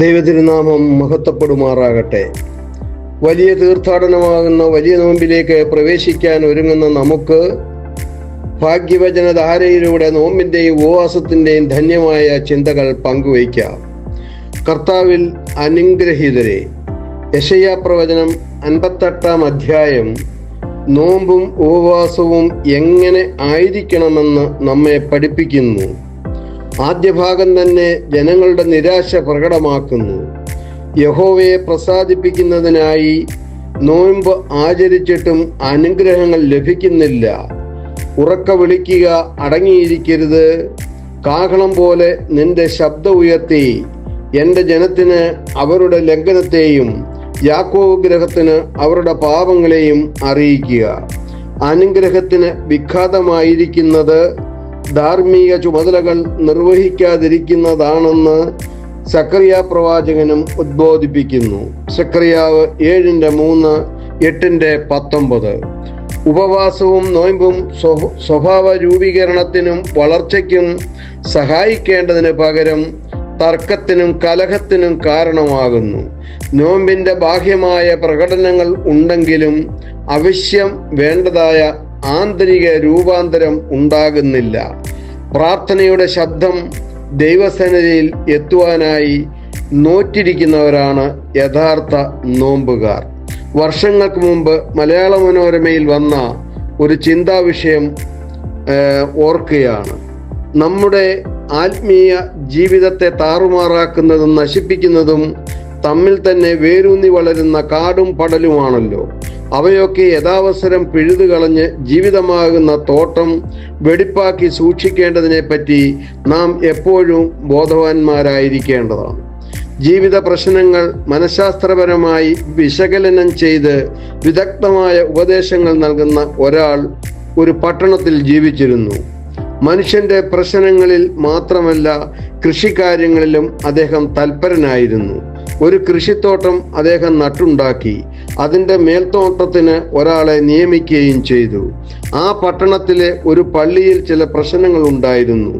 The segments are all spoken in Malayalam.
ദൈവതിരുനാമം മഹത്വപ്പെടുമാറാകട്ടെ. വലിയ തീർത്ഥാടനമാകുന്ന വലിയ നോമ്പിലേക്ക് പ്രവേശിക്കാൻ ഒരുങ്ങുന്ന നമുക്ക് ഭാഗ്യവചന ധാരയിലൂടെ നോമ്പിന്റെയും ഉപവാസത്തിന്റെയും ധന്യമായ ചിന്തകൾ പങ്കുവയ്ക്കാം. കർത്താവിൽ അനുഗ്രഹീതരെ യശയാ പ്രവചനം അൻപത്തെട്ടാം അധ്യായം നോമ്പും ഉപവാസവും എങ്ങനെ ആയിരിക്കണമെന്ന് നമ്മെ പഠിപ്പിക്കുന്നു. ആദ്യ ഭാഗം തന്നെ ജനങ്ങളുടെ നിരാശ പ്രകടമാക്കുന്നു. യഹോവയെ പ്രസാദിപ്പിക്കുന്നതിനായി നോയമ്പ് ആചരിച്ചിട്ടും അനുഗ്രഹങ്ങൾ ലഭിക്കുന്നില്ല. ഉറക്ക വിളിക്കുക അടങ്ങിയിരിക്കരുത്. കാഹളം പോലെ നിന്റെ ശബ്ദം ഉയർത്തി. എന്റെ ജനത്തിന് അവരുടെ ലംഘനത്തെയും യാക്കോവ് ഗ്രഹത്തിന് അവരുടെ പാപങ്ങളെയും അറിയിക്കുക. അനുഗ്രഹത്തിന് വിഘാതമായിരിക്കുന്നത് ധാർമ്മിക ചുമതലകൾ നിർവഹിക്കാതിരിക്കുന്നതാണെന്ന് സക്രിയ പ്രവാചകനും ഉദ്ബോധിപ്പിക്കുന്നു. സക്രിയാവ് ഏഴിന്റെ മൂന്ന് എട്ടിന്റെ പത്തൊമ്പത്. ഉപവാസവും നോയമ്പും സ്വഭാവ രൂപീകരണത്തിനും വളർച്ചയ്ക്കും സഹായിക്കേണ്ടതിന് പകരം തർക്കത്തിനും കലഹത്തിനും കാരണമാകുന്നു. നോമ്പിന്റെ ബാഹ്യമായ പ്രകടനങ്ങൾ ഉണ്ടെങ്കിലും അവശ്യം വേണ്ടതായ ആന്തരിക രൂപാന്തരം ഉണ്ടാകുന്നില്ല. പ്രാർത്ഥനയുടെ ശബ്ദം ദൈവസേനയിൽ എത്തുവാനായി നോറ്റിരിക്കുന്നവരാണ് യഥാർത്ഥ നോമ്പുകാർ. വർഷങ്ങൾക്ക് മുമ്പ് മലയാള മനോരമയിൽ വന്ന ഒരു ചിന്താ വിഷയം ഓർക്കുകയാണ്. നമ്മുടെ ആത്മീയ ജീവിതത്തെ താറുമാറാക്കുന്നതും നശിപ്പിക്കുന്നതും തമ്മിൽ തന്നെ വേരൂന്നി വളരുന്ന കാടും പടലുമാണല്ലോ. അവയൊക്കെ യഥാവസരം പിഴുതു കളഞ്ഞ് ജീവിതമാകുന്ന തോട്ടം വെടിപ്പാക്കി സൂക്ഷിക്കേണ്ടതിനെപ്പറ്റി നാം എപ്പോഴും ബോധവാന്മാരായിരിക്കേണ്ടതാണ്. ജീവിത പ്രശ്നങ്ങൾ മനഃശാസ്ത്രപരമായി വിശകലനം ചെയ്ത് വിദഗ്ധമായ ഉപദേശങ്ങൾ നൽകുന്ന ഒരാൾ ഒരു പട്ടണത്തിൽ ജീവിച്ചിരുന്നു. മനുഷ്യന്റെ പ്രശ്നങ്ങളിൽ മാത്രമല്ല കൃഷിക്കാര്യങ്ങളിലും അദ്ദേഹം തൽപരനായിരുന്നു. ഒരു കൃഷിത്തോട്ടം അദ്ദേഹം നട്ടുണ്ടാക്കി. അതിന്റെ മേൽത്തോട്ടത്തിന് ഒരാളെ നിയമിക്കുകയും ചെയ്തു. ആ പട്ടണത്തിലെ ഒരു പള്ളിയിൽ ചില പ്രശ്നങ്ങൾ ഉണ്ടായിരുന്നു.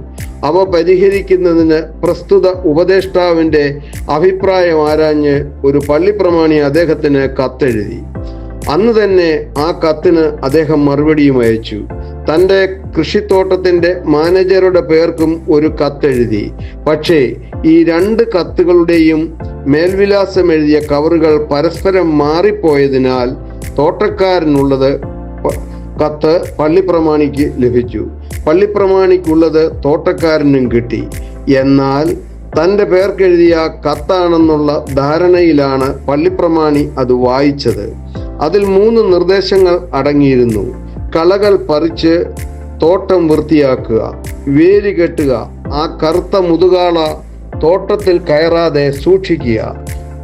അവ പരിഹരിക്കുന്നതിന് പ്രസ്തുത ഉപദേഷ്ടാവിന്റെ അഭിപ്രായം ആരാഞ്ഞ് ഒരു പള്ളിപ്രമാണി അദ്ദേഹത്തിന് കത്തെഴുതി. അന്ന് തന്നെ ആ കത്തിന് അദ്ദേഹം മറുപടിയും അയച്ചു. തന്റെ കൃഷിത്തോട്ടത്തിന്റെ മാനേജറുടെ പേർക്കും ഒരു കത്തെഴുതി. പക്ഷേ ഈ രണ്ട് കത്തുകളുടെയും മേൽവിലാസം എഴുതിയ കവറുകൾ പരസ്പരം മാറിപ്പോയതിനാൽ തോട്ടക്കാരനുള്ളത് കത്ത് പള്ളിപ്രമാണിക്ക് ലഭിച്ചു. പള്ളിപ്രമാണിക്കുള്ളത് തോട്ടക്കാരനും കിട്ടി. എന്നാൽ തന്റെ പേർക്കെഴുതിയ കത്താണെന്നുള്ള ധാരണയിലാണ് പള്ളിപ്രമാണി അത് വായിച്ചത്. അതിൽ മൂന്ന് നിർദ്ദേശങ്ങൾ അടങ്ങിയിരുന്നു. കളകൾ പറിച്ച് തോട്ടം വൃത്തിയാക്കുക വേലി കെട്ടുക ആ കറുത്ത മുതുകാള തോട്ടത്തിൽ കയറാതെ സൂക്ഷിക്കുക.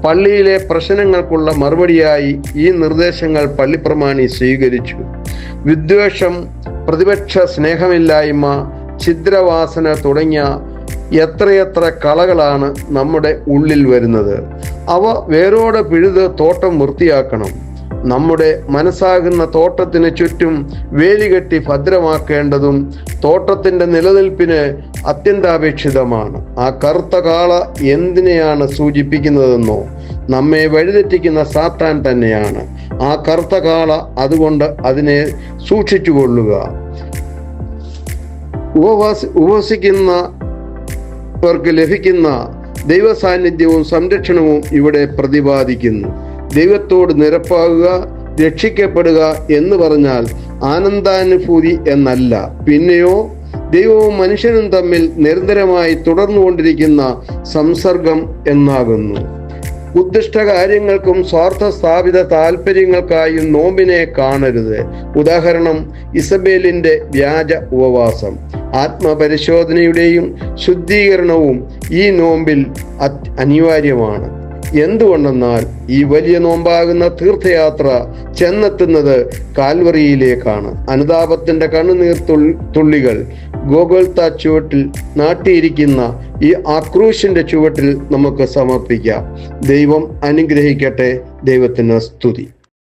പള്ളിയിലെ പ്രശ്നങ്ങൾക്കുള്ള മറുപടിയായി ഈ നിർദ്ദേശങ്ങൾ പള്ളിപ്രമാണി സ്വീകരിച്ചു. വിദ്വേഷം പ്രതിപക്ഷ സ്നേഹമില്ലായ്മ ഛിദ്രവാസന തുടങ്ങിയ എത്രയെത്ര കളകളാണ് നമ്മുടെ ഉള്ളിൽ വരുന്നത്. അവ വേരോടെ പിഴുത് തോട്ടം വൃത്തിയാക്കണം. നമ്മുടെ മനസ്സാകുന്ന തോട്ടത്തിന് ചുറ്റും വേലികെട്ടി ഭദ്രമാക്കേണ്ടതും തോട്ടത്തിന്റെ നിലനിൽപ്പിന് അത്യന്താപേക്ഷിതമാണ്. ആ കറുത്ത കാള എന്തിനെയാണ് സൂചിപ്പിക്കുന്നതെന്നോ നമ്മെ വഴിതെറ്റിക്കുന്ന സാത്താൻ തന്നെയാണ്. ആ കറുത്ത കാള അതുകൊണ്ട് അതിനെ സൂക്ഷിച്ചു കൊള്ളുക ഉപവാസ ഉപവസിക്കുന്നവർക്ക് ലഭിക്കുന്ന ദൈവ സാന്നിധ്യവും സംരക്ഷണവും ഇവിടെ പ്രതിപാദിക്കുന്നു. ദൈവത്തോട് നിരപ്പാകുക രക്ഷിക്കപ്പെടുക എന്ന് പറഞ്ഞാൽ ആനന്ദാനുഭൂതി എന്നല്ല. പിന്നെയോ ദൈവവും മനുഷ്യനും തമ്മിൽ നിരന്തരമായി തുടർന്നുകൊണ്ടിരിക്കുന്ന സംസർഗം എന്നാകുന്നു. ഉദ്ദിഷ്ട കാര്യങ്ങൾക്കും സ്വാർത്ഥ സ്ഥാപിത താല്പര്യങ്ങൾക്കായും നോമ്പിനെ കാണരുത്. ഉദാഹരണം ഇസബേലിന്റെ വ്യാജ ഉപവാസം. ആത്മപരിശോധനയുടെയും ശുദ്ധീകരണവും ഈ നോമ്പിൽ അനിവാര്യമാണ്. എന്തുകൊണ്ടെന്നാൽ ഈ വലിയ നോമ്പാകുന്ന തീർത്ഥയാത്ര ചെന്നെത്തുന്നത് കാൽവറിയിലേക്കാണ്. അനുതാപത്തിന്റെ കണ്ണുനീർ തുള്ളികൾ ഗോകുൽത്ത ചുവട്ടിൽ നാട്ടിയിരിക്കുന്ന ഈ ആക്രൂശിന്റെ ചുവട്ടിൽ നമുക്ക് സമർപ്പിക്കാം. ദൈവം അനുഗ്രഹിക്കട്ടെ. ദൈവത്തിന് സ്തുതി.